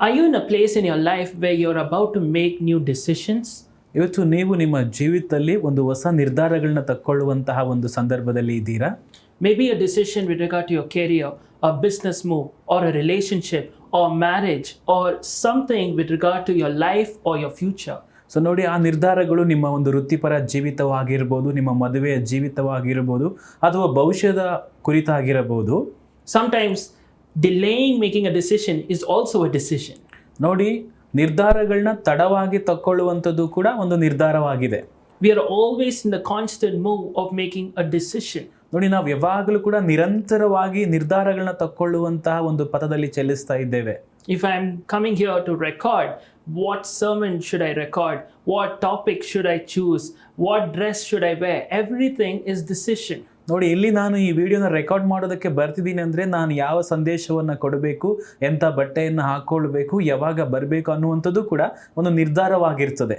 Are you in a place in your life where you're about to make new decisions? ಇವತ್ತು ನೀವು ನಿಮ್ಮ ಜೀವಿತದಲ್ಲಿ ಒಂದು ಹೊಸ ನಿರ್ಧಾರಗಳನ್ನ ತಕ್ಕೊಳ್ಳುವಂತಹ ಒಂದು ಸಂದರ್ಭದಲ್ಲಿ ಇದ್ದೀರಾ? Maybe a decision with regard to your career, a business move or a relationship or marriage or something with regard to your life or your future so ನೋಡಿ ಆ ನಿರ್ಧಾರಗಳು ನಿಮ್ಮ ಒಂದು ವೃತ್ತಿಪರ ಜೀವಿತವಾಗಿರ್ಬೋದು ನಿಮ್ಮ ಮದುವೆಯ ಜೀವಿತವಾಗಿರ್ಬೋದು ಅಥವಾ ಭವಿಷ್ಯದ ಕುರಿತಾಗಿರಬಹುದು. Sometimes delaying making a decision is also a decision ನೋಡಿ ನಿರ್ಧಾರಗಳನ್ನ ತಡವಾಗಿ ತಕ್ಕೊಳ್ಳುವಂಥದ್ದು ಕೂಡ ಒಂದು ನಿರ್ಧಾರವಾಗಿದೆ. We are always in the constant move of making a decision ನೋಡಿ ನಾವು ಯಾವಾಗಲೂ ಕೂಡ ನಿರಂತರವಾಗಿ ನಿರ್ಧಾರಗಳನ್ನ ತಕ್ಕೊಳ್ಳುವಂತಹ ಒಂದು ಪಥದಲ್ಲಿ ಚಲಿಸ್ತಾ ಇದ್ದೇವೆ. If I am coming here to record what sermon should I record what topic should I choose what dress should I wear everything is decision ನೋಡಿ ಇಲ್ಲಿ ನಾನು ಈ ವಿಡಿಯೋನ ರೆಕಾರ್ಡ್ ಮಾಡೋದಕ್ಕೆ ಬರ್ತಿದ್ದೀನಿ ಅಂದರೆ ನಾನು ಯಾವ ಸಂದೇಶವನ್ನು ಕೊಡಬೇಕು ಎಂಥ ಬಟ್ಟೆಯನ್ನು ಹಾಕ್ಕೊಳ್ಬೇಕು ಯಾವಾಗ ಬರಬೇಕು ಅನ್ನುವಂಥದ್ದು ಕೂಡ ಒಂದು ನಿರ್ಧಾರವಾಗಿರ್ತದೆ.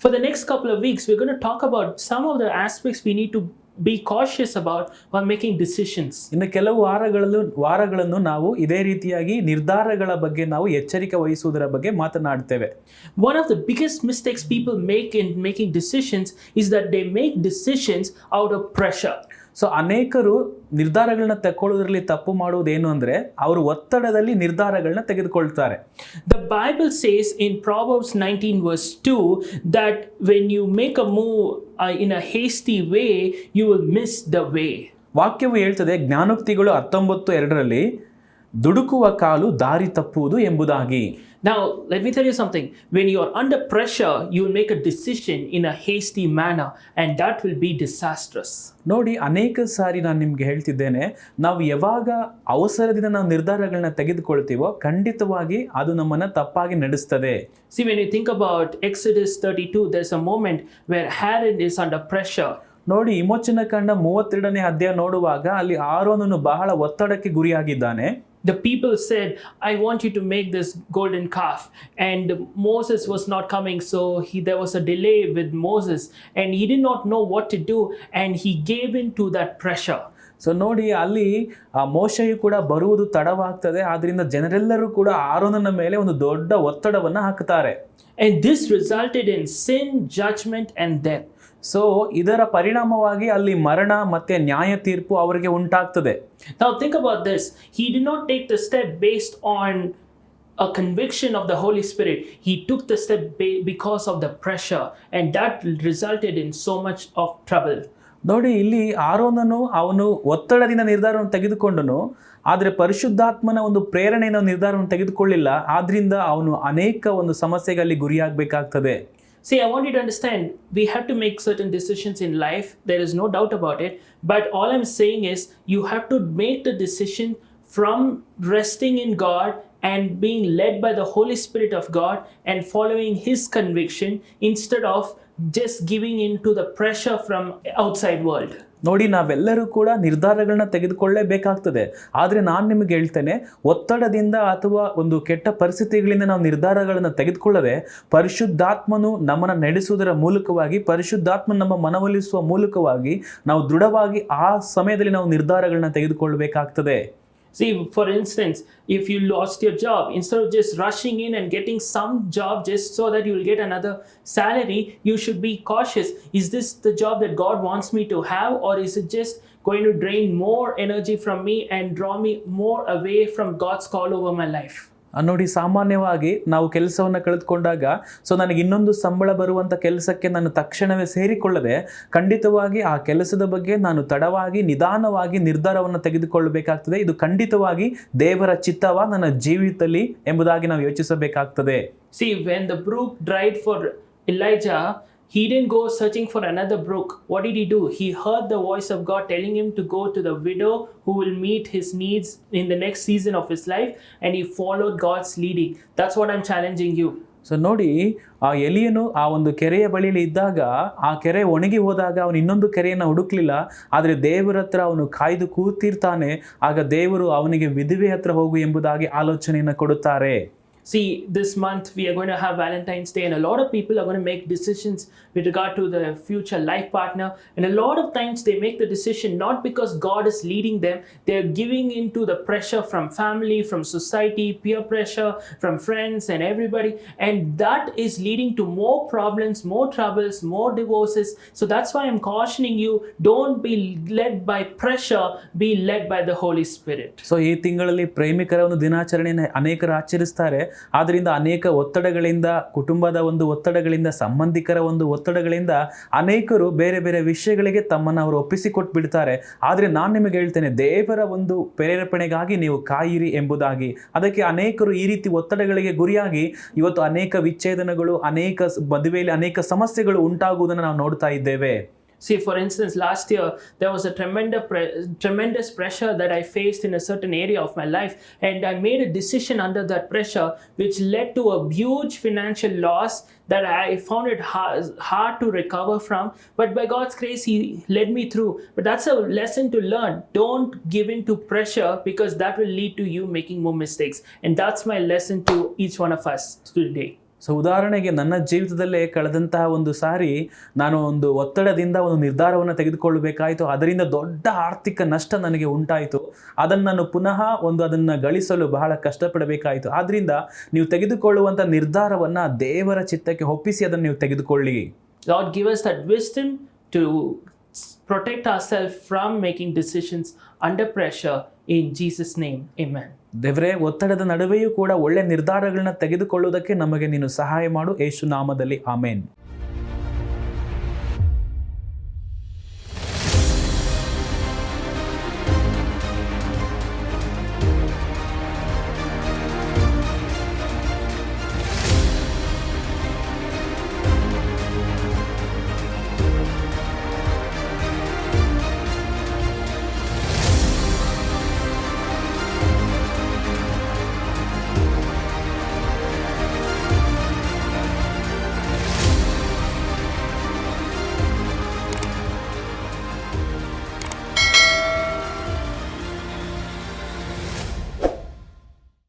For the next couple of weeks we'll talk about some of the aspects we need to be cautious about while making decisions ಇನ್ನು ಕೆಲವು ವಾರಗಳಲ್ಲೂ ವಾರಗಳನ್ನು ನಾವು ಇದೇ ರೀತಿಯಾಗಿ ನಿರ್ಧಾರಗಳ ಬಗ್ಗೆ ನಾವು ಎಚ್ಚರಿಕೆ ವಹಿಸುವುದರ ಬಗ್ಗೆ ಮಾತನಾಡ್ತೇವೆ. One of the biggest mistakes people make in making decisions is that they make decisions out of pressure so ಅನೇಕರು ನಿರ್ಧಾರಗಳನ್ನ ತಗೊಳ್ಳೋದ್ರಲ್ಲಿ ತಪ್ಪು ಮಾಡುವುದೇನು ಅಂದರೆ ಅವರು ಒತ್ತಡದಲ್ಲಿ ನಿರ್ಧಾರಗಳನ್ನ ತೆಗೆದುಕೊಳ್ತಾರೆ The Bible says in Proverbs 19, verse 2, that when you make a move uh, in a way you will miss the way. ವಾಕ್ಯವು ಹೇಳ್ತದೆ ಜ್ಞಾನೋಕ್ತಿಗಳು ಹತ್ತೊಂಬತ್ತು ಎರಡರಲ್ಲಿ ದುಡುಕುವ ಕಾಲು ದಾರಿ ತಪ್ಪುವುದು ಎಂಬುದಾಗಿ Now, let me tell you something. When you are under pressure, you will make a decision in a hasty manner, and that will be disastrous. ನೋಡಿ ಅನೇಕ ಸಾರಿ ನಾನು ನಿಮ್ಗೆ ಹೇಳ್ತಿದ್ದೇನೆ ನಾವು ಯಾವಾಗ ಅವಸರದಿಂದ ನಾವು ನಿರ್ಧಾರಗಳನ್ನ ತೆಗೆದುಕೊಳ್ತೀವೋ ಖಂಡಿತವಾಗಿ ಅದು ನಮ್ಮನ್ನ ತಪ್ಪಾಗಿ ನಡೆಸ್ತದೆ See, when you think about Exodus 32, there's a moment where Herod is under pressure. ನೋಡಿ ವಿಮೋಚನ ಕಂಡ ಮೂವತ್ತೆರಡನೇ ಅಧ್ಯಾಯ ನೋಡುವಾಗ ಅಲ್ಲಿ ಆರೋನನು ಬಹಳ ಒತ್ತಡಕ್ಕೆ ಗುರಿಯಾಗಿದ್ದಾನೆ The people said, I want you to make this golden calf. And Moses was not coming, so he, there was a delay with Moses, and he did not know what to do, and he gave in to that pressure. So ನೋಡಿ ಅಲ್ಲಿ ಆ ಮೋಶೆಯು ಕೂಡ ಬರುವುದು ತಡವಾಗ್ತದೆ ಆದ್ರಿಂದ ಜನರೆಲ್ಲರೂ ಕೂಡ ಆರೋನನ ಮೇಲೆ ಒಂದು ದೊಡ್ಡ ಒತ್ತಡವನ್ನ ಹಾಕ್ತಾರೆ And this resulted in sin, judgment, and death. So ಇದರ ಪರಿಣಾಮವಾಗಿ ಅಲ್ಲಿ ಮರಣ ಮತ್ತೆ ನ್ಯಾಯ ತೀರ್ಪು ಅವರಿಗೆ ಉಂಟಾಗ್ತದೆ. Think about this he did not take the step based on a conviction of the holy spirit he took the step because of the pressure and that resulted in so much of trouble ನೋಡಿ ಇಲ್ಲಿ ಆರೋನನು ಅವನು ಒತ್ತಡದಿಂದ ನಿರ್ಧಾರವನ್ನು ತೆಗೆದುಕೊಂಡನು ಆದರೆ ಪರಿಶುದ್ಧಾತ್ಮನ ಒಂದು ಪ್ರೇರಣೆಯಿಂದ ನಿರ್ಧಾರವನ್ನು ತೆಗೆದುಕೊಳ್ಳಿಲ್ಲ. ಆದ್ದರಿಂದ ಅವನು ಅನೇಕ ಒಂದು ಸಮಸ್ಯೆಗಳಲ್ಲಿ ಗುರಿಯಾಗಬೇಕಾಗ್ತದೆ. See, I want you to understand we have to make certain decisions in life. There is no doubt about it. But all I'm saying is you have to make the decision from resting in God and being led by the Holy Spirit of God and following His conviction instead of just giving in to the pressure from outside world. ನೋಡಿ, ನಾವೆಲ್ಲರೂ ಕೂಡ ನಿರ್ಧಾರಗಳನ್ನ ತೆಗೆದುಕೊಳ್ಳೇಬೇಕಾಗ್ತದೆ ಆದರೆ ನಾನು ನಿಮಗೆ ಹೇಳ್ತೇನೆ, ಒತ್ತಡದಿಂದ ಅಥವಾ ಒಂದು ಕೆಟ್ಟ ಪರಿಸ್ಥಿತಿಗಳಿಂದ ನಾವು ನಿರ್ಧಾರಗಳನ್ನು ತೆಗೆದುಕೊಳ್ಳದೆ, ಪರಿಶುದ್ಧಾತ್ಮನು ನಮ್ಮನ್ನು ನಡೆಸುವುದರ ಮೂಲಕವಾಗಿ ಪರಿಶುದ್ಧಾತ್ಮ ನಮ್ಮ ಮನವೊಲಿಸುವ ಮೂಲಕವಾಗಿ ನಾವು ದೃಢವಾಗಿ ಆ ಸಮಯದಲ್ಲಿ ನಾವು ನಿರ್ಧಾರಗಳನ್ನ ತೆಗೆದುಕೊಳ್ಳಬೇಕಾಗ್ತದೆ See, for instance, if you lost your job, instead of just rushing in and getting some job just so that you will get another salary, you should be cautious. Is this the job that God wants me to have, or is it just going to drain more energy from me and draw me more away from God's call over my life? ನೋಡಿ ಸಾಮಾನ್ಯವಾಗಿ ನಾವು ಕೆಲಸವನ್ನು ಕಳೆದುಕೊಂಡಾಗ so ನನಗೆ ಇನ್ನೊಂದು ಸಂಬಳ ಬರುವಂಥ ಕೆಲಸಕ್ಕೆ ನಾನು ತಕ್ಷಣವೇ ಸೇರಿಕೊಳ್ಳದೆ ಖಂಡಿತವಾಗಿ ಆ ಕೆಲಸದ ಬಗ್ಗೆ ನಾನು ತಡವಾಗಿ ನಿಧಾನವಾಗಿ ನಿರ್ಧಾರವನ್ನು ತೆಗೆದುಕೊಳ್ಳಬೇಕಾಗ್ತದೆ. ಇದು ಖಂಡಿತವಾಗಿ ದೇವರ ಚಿತ್ತವ ನನ್ನ ಜೀವಿತದಲ್ಲಿ ಎಂಬುದಾಗಿ ನಾವು ಯೋಚಿಸಬೇಕಾಗ್ತದೆ. See when the brook dried for Elijah, he didn't go searching for another brook. What did he do? He heard the voice of God telling him to go to the widow who will meet his needs in the next season of his life, and he followed God's leading. That's what I'm challenging you. So ನೋಡಿ ಆ ಎಲಿಯನು ಆ ಒಂದು ಕೆರೆಯ ಬಳಿಯಲ್ಲಿ ಇದ್ದಾಗ ಆ ಕೆರೆ ಒಣಗಿ ಹೋದಾಗ ಅವನು ಇನ್ನೊಂದು ಕೆರೆಯನ್ನು ಹುಡುಕ್ಲಿಲ್ಲ ಆದರೆ ದೇವರ ಹತ್ರ ಅವನು ಕಾಯ್ದು ಕೂತಿರ್ತಾನೆ ಆಗ ದೇವರು ಅವನಿಗೆ ವಿಧುವೆ ಹತ್ರ ಹೋಗು ಎಂಬುದಾಗಿ ಆಲೋಚನೆಯನ್ನು ಕೊಡುತ್ತಾರೆ See, this month we are going to have Valentine's Day, and a lot of people are going to make decisions with regard to their future life partner. And a lot of times they make the decision not because God is leading them, they're giving into the pressure from family, from society, peer pressure, from friends, and everybody. And that is leading to more problems, more troubles, more divorces. So that's why I'm cautioning you don't be led by pressure, be led by the Holy Spirit. So ಈ ತಿಂಗಳಲ್ಲಿ ಪ್ರೇಮಿಕರ ಒಂದು ದಿನಾಚರಣೆಯನ್ನು ಅನೇಕರು ಆಚರಿಸ್ತಾರೆ ಆದ್ರಿಂದ ಅನೇಕ ಒತ್ತಡಗಳಿಂದ, ಕುಟುಂಬದ ಒಂದು ಒತ್ತಡಗಳಿಂದ, ಸಂಬಂಧಿಕರ ಒಂದು ಒತ್ತಡಗಳಿಂದ ಅನೇಕರು ಬೇರೆ ಬೇರೆ ವಿಷಯಗಳಿಗೆ ತಮ್ಮನ್ನು ಅವರು ಒಪ್ಪಿಸಿಕೊಟ್ಬಿಡ್ತಾರೆ ಆದರೆ ನಾನು ನಿಮಗೆ ಹೇಳ್ತೇನೆ, ದೇವರ ಒಂದು ಪ್ರೇರೇಪಣೆಗಾಗಿ ನೀವು ಕಾಯಿರಿ ಎಂಬುದಾಗಿ. ಅದಕ್ಕೆ ಅನೇಕರು ಈ ರೀತಿ ಒತ್ತಡಗಳಿಗೆ ಗುರಿಯಾಗಿ ಇವತ್ತು ಅನೇಕ ವಿಚ್ಛೇದನಗಳು, ಅನೇಕ ಮದುವೆಯಲ್ಲಿ ಅನೇಕ ಸಮಸ್ಯೆಗಳು ಉಂಟಾಗುವುದನ್ನು ನಾವು ನೋಡ್ತಾ ಇದ್ದೇವೆ. See, for instance, last year there was a tremendous, pre- tremendous pressure that I faced in a certain area of my life, and I made a decision under that pressure, which led to a huge financial loss that I found it hard, hard to recover from. But by God's grace, He led me through. But that's a lesson to learn. Don't give in to pressure because that will lead to you making more mistakes. And that's my lesson to each one of us today. So ಉದಾಹರಣೆಗೆ ನನ್ನ ಜೀವಿತದಲ್ಲೇ ಕಳೆದಂತಹ ಒಂದು ಸಾರಿ ನಾನು ಒಂದು ಒತ್ತಡದಿಂದ ಒಂದು ನಿರ್ಧಾರವನ್ನು ತೆಗೆದುಕೊಳ್ಳಬೇಕಾಯಿತು ಅದರಿಂದ ದೊಡ್ಡ ಆರ್ಥಿಕ ನಷ್ಟ ನನಗೆ ಉಂಟಾಯಿತು ಅದನ್ನು ನಾನು ಪುನಃ ಒಂದು ಅದನ್ನು ಗಳಿಸಲು ಬಹಳ ಕಷ್ಟಪಡಬೇಕಾಯಿತು ಆದ್ದರಿಂದ ನೀವು ತೆಗೆದುಕೊಳ್ಳುವಂಥ ನಿರ್ಧಾರವನ್ನು ದೇವರ ಚಿತ್ತಕ್ಕೆ ಒಪ್ಪಿಸಿ ಅದನ್ನು ನೀವು ತೆಗೆದುಕೊಳ್ಳಿ Lord give us that wisdom to protect protect ourselves from making decisions under pressure. In Jesus' name, amen. ದೇವರೇ ಒತ್ತಡದ ನಡುವೆಯೂ ಕೂಡ ಒಳ್ಳೆ ನಿರ್ಧಾರಗಳನ್ನ ತೆಗೆದುಕೊಳ್ಳುವುದಕ್ಕೆ ನಮಗೆ ನೀನು ಸಹಾಯ ಮಾಡು. ಯೇಸು ನಾಮದಲ್ಲಿ ಆಮೇನ್.